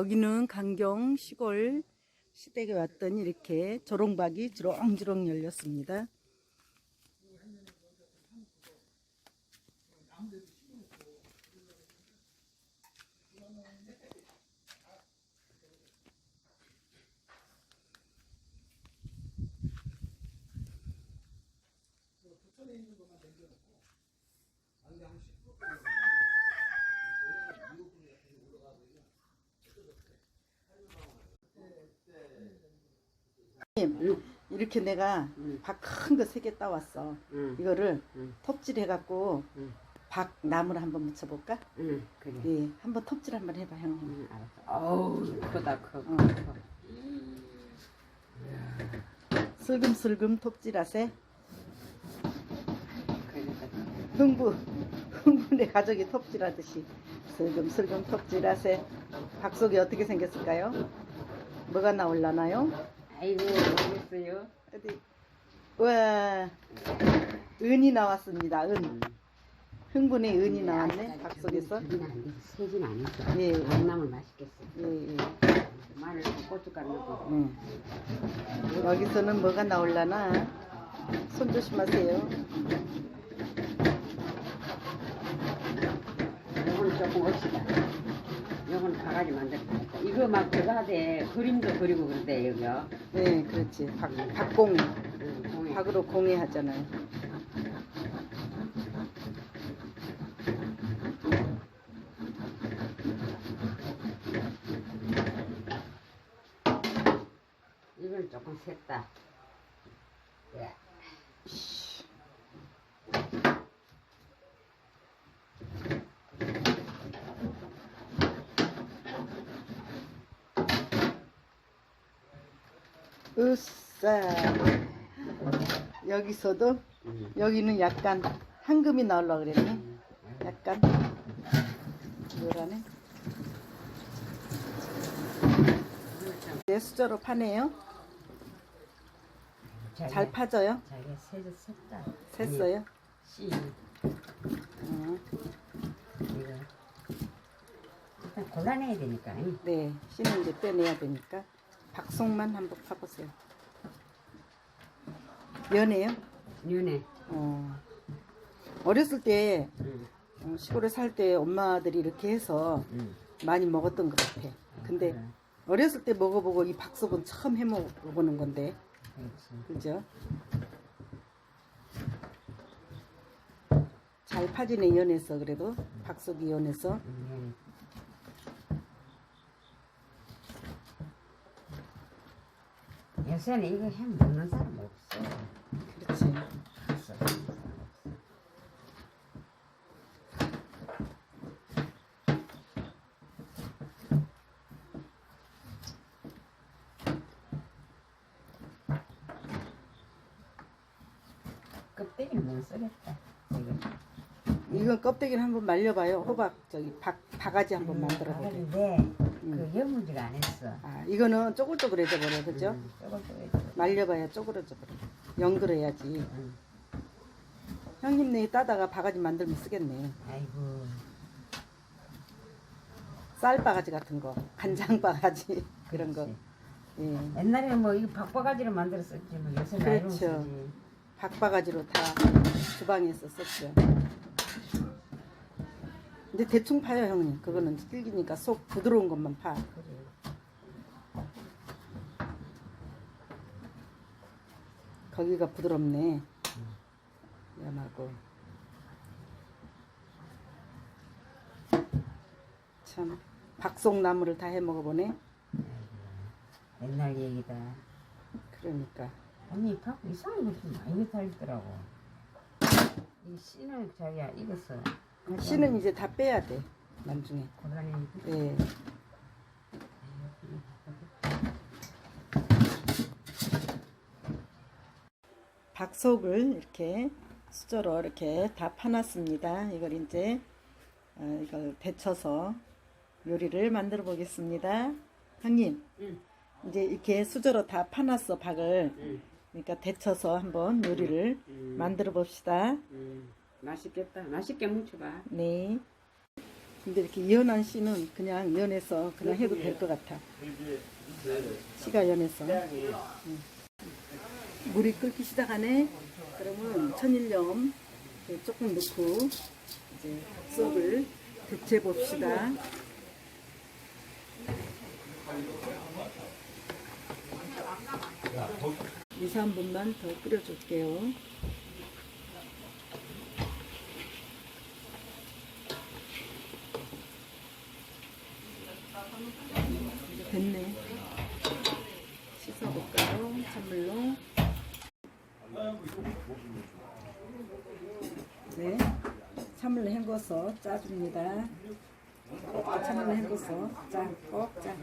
여기는 강경 시골 시댁에 왔더니 이렇게 조롱박이 주렁주렁 열렸습니다. 이렇게 내가 박큰거 세 개 따왔어. 응, 이거를 응. 톱질 해갖고 응. 박 나무를 한번 묻혀볼까? 응, 그래. 예, 한번 톱질 한번 해봐 형. 응, 알았어. 어우, 크다, 커. 어. 커. 슬금슬금 톱질하세. 그러니까 흥부 흥분의 가족이 톱질하듯이 슬금슬금 톱질하세. 박속이 어떻게 생겼을까요? 뭐가 나올라나요? 아이고, 모르겠어요. 어디? 와 은이 나왔습니다. 은 흥분의 은이 나왔네 박속에서. 저기는 안 돼. 세진 안 했어. 예. 만나면 맛있겠어. 예, 예. 마늘, 고춧가루 넣고. 응. 여기서는 뭐가 나올라나? 손 조심하세요. 요거는 조금 없시다. 요거는 바가지 만들까. 이거 막 저거 하대. 그림도 그리고 그러대, 여기요. 네, 그렇지. 박, 박공, 응, 공에. 박으로 공예 하잖아요. 이건 조금 샜다. 으싸. 여기서도 응. 여기는 약간 황금이 나오려고 그랬네. 약간 뭐라네. 내 수저로 파네요. 잘 파져요. 자기가 세서 샜다. 샜어요. 씨. 어, 이거 일단 골라내야 되니까 이. 네, 씨는 이제 빼내야 되니까 박송만 한번 파보세요. 연해요? 윤회 어. 어렸을 때 응. 어, 시골에 살 때 엄마들이 이렇게 해서 응. 많이 먹었던 것 같아. 근데 그래. 어렸을 때 먹어보고 이 박속은 처음 해 먹어보는 건데, 그렇지. 그죠? 잘 파지네 연해서 그래도 박속이 연해서 응, 요새는 이거 해 먹는 사람 없어. 그렇지. 없어. 껍데기는 못 쓰겠다. 이건 껍데기를 한번 말려봐요. 호박 저기 박 바가지 한번 만들어보게. 근데 음. 그 여물지가 안 했어. 아 이거는 쪼글쪼글해져 버려, 그죠? 음, 조금 조금. 말려봐야 쪼그러져 버려. 연그러야지. 음. 형님 네 따다가 바가지 만들면 쓰겠네. 아이고. 쌀 바가지 같은 거, 간장 바가지 그런 거. 그렇지. 예. 옛날에는 뭐 이거 박바가지로 만들었었지 뭐 요새 나이로 그렇죠. 쓰지. 박바가지로 다 주방에서 썼죠. 근데 대충 파요 형님. 그거는 질기니까 속 부드러운 것만 파. 거기가 부드럽네. 연하고. 참 박송나무를 다해 먹어보네. 옛날 얘기다. 그러니까 언니 박 이상한 것좀 많이 달더라고. 이 씨는 자기야 익었어. 씨는 이제 다 빼야 돼. 나중에. 네. 박속을 이렇게 수저로 이렇게 다 파놨습니다. 이걸 이제 어, 이걸 데쳐서 요리를 만들어 보겠습니다. 형님, 응. 이제 이렇게 수저로 다 파놨어 박을. 응. 그러니까 데쳐서 한번 요리를 음. 만들어 봅시다. 음. 맛있겠다. 맛있게 뭉쳐봐. 네. 근데 이렇게 연한 씨는 그냥 연해서 그냥 해도 될 것 같아. 씨가 연해서. 응. 물이 끓기 시작하네. 그러면 천일염 조금 넣고 이제 밥속을 데쳐 봅시다. 2, 3분만 더 끓여줄게요. 이제 됐네. 씻어볼까요? 찬물로. 네. 찬물로 헹궈서 짜줍니다. 찬물로 헹궈서 짜, 꼭 짜.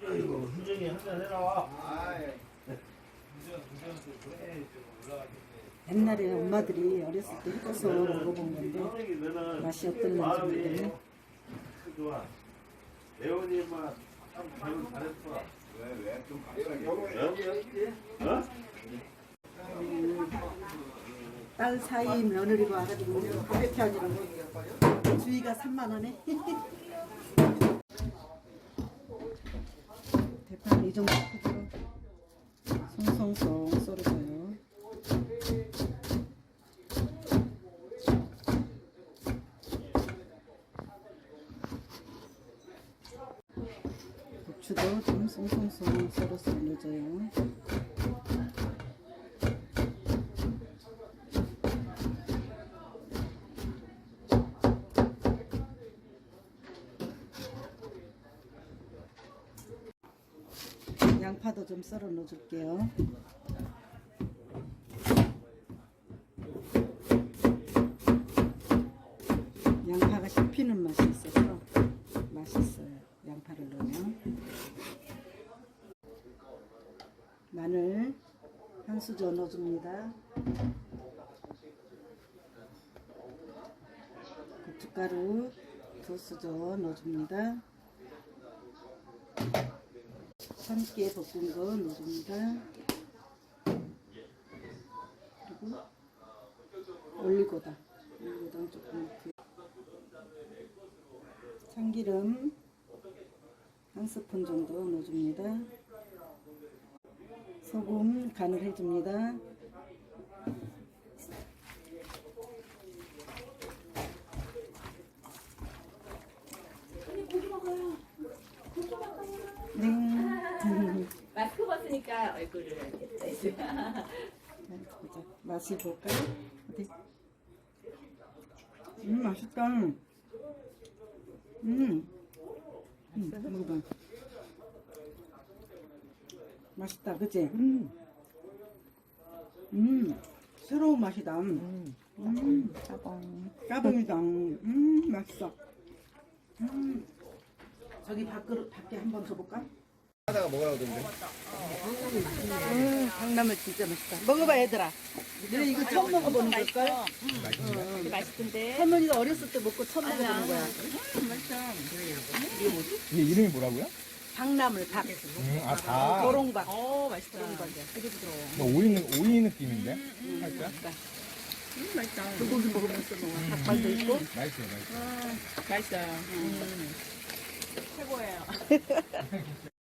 훈정이 한잔 해라. 옛날에 엄마들이 어렸을 때 해줘서 먹어본 건데 맛이 어떨는지 모르겠네. 결혼 잘했어. 왜왜좀 어? 딸 사이 며느리가 와가지고 가볍게 하니라고 주의가 3만 원에 대파는 이 정도 크기로 송송송 썰어줘요 고추도 좀 송송송 넣어줘요 양파도 좀 썰어 넣어 줄게요. 양파가 씹히는 맛이 있어서 맛있어요. 양파를 넣으면. 마늘 한 수저 넣어줍니다. 고춧가루 두 수저 넣어줍니다. 함께 볶은 거 넣어줍니다. 그리고 올리고당, 올리고당 조금 넣고 참기름 한 스푼 정도 넣어줍니다. 소금 간을 해줍니다. 네. 마스크 벗으니까 얼굴을 네, 보자. 맛을 볼까요? 어디? 음, 맛있다. 음. 음, 먹어봐. 맛있다, 그치? 음. 음, 새로운 맛이다. 음, 음. 까봉. 까봉이다. 음, 맛있어. 음. 저기 밖으로, 밖에 한번 줘볼까? 하다가 먹으라고 그러던데. 음, 강나물 진짜 맛있다. 먹어봐, 얘들아. 너네 이거 처음 먹어보는 걸걸? 맛있던데. 할머니가 어렸을 때 먹고 처음 먹어보는 거야. 이게 이름이 뭐라고요? 박나물, 박. 음, 아, 다. 도롱박. 어 맛있다. 뭐 오이, 느- 오이 느낌인데? 살짝? 불고기 먹으면서 먹어. 닭발도 있고. 맛있어요, 맛있어요. 맛있어요. 음. 최고예요.